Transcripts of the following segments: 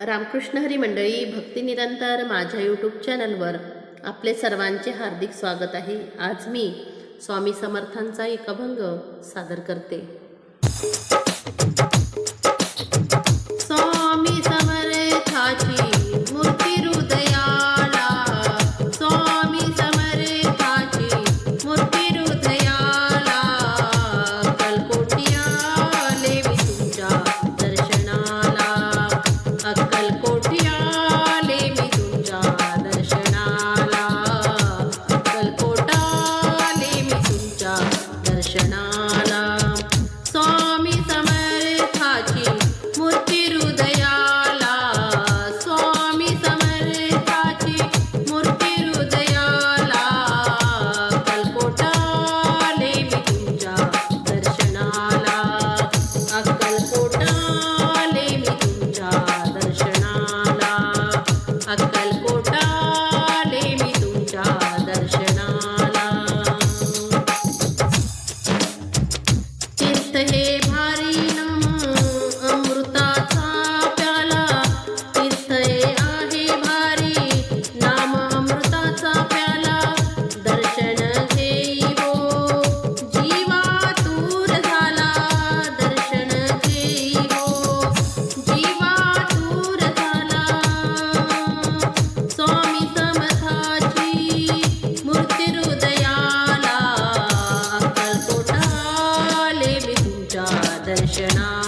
रामकृष्ण हरी मंडळी भक्ती निरंतर माझ्या यूट्यूब चॅनलवर आपले सर्वांचे हार्दिक स्वागत आहे. आज मी स्वामी समर्थांचा एक अभंग सादर करते. हे भारी you know.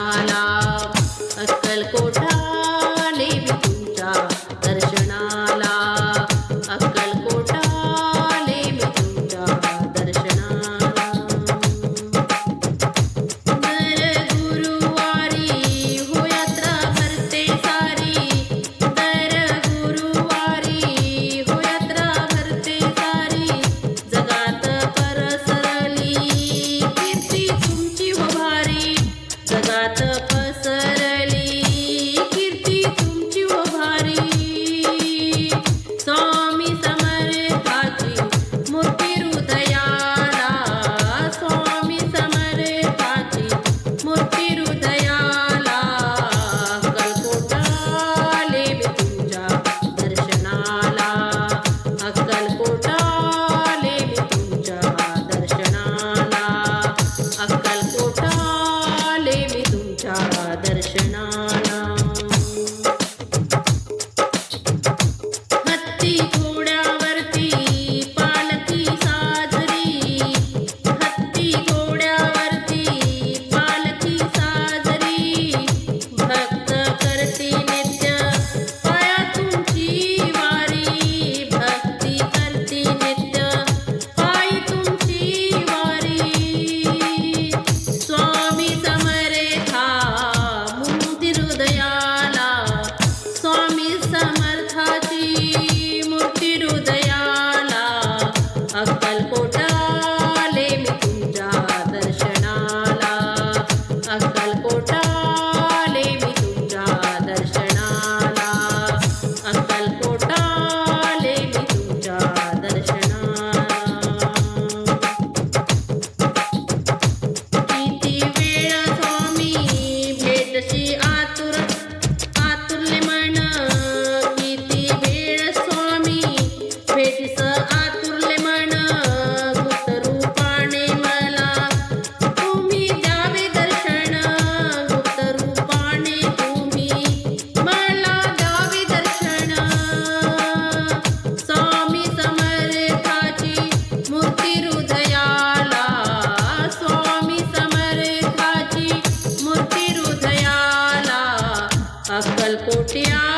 Sebastian.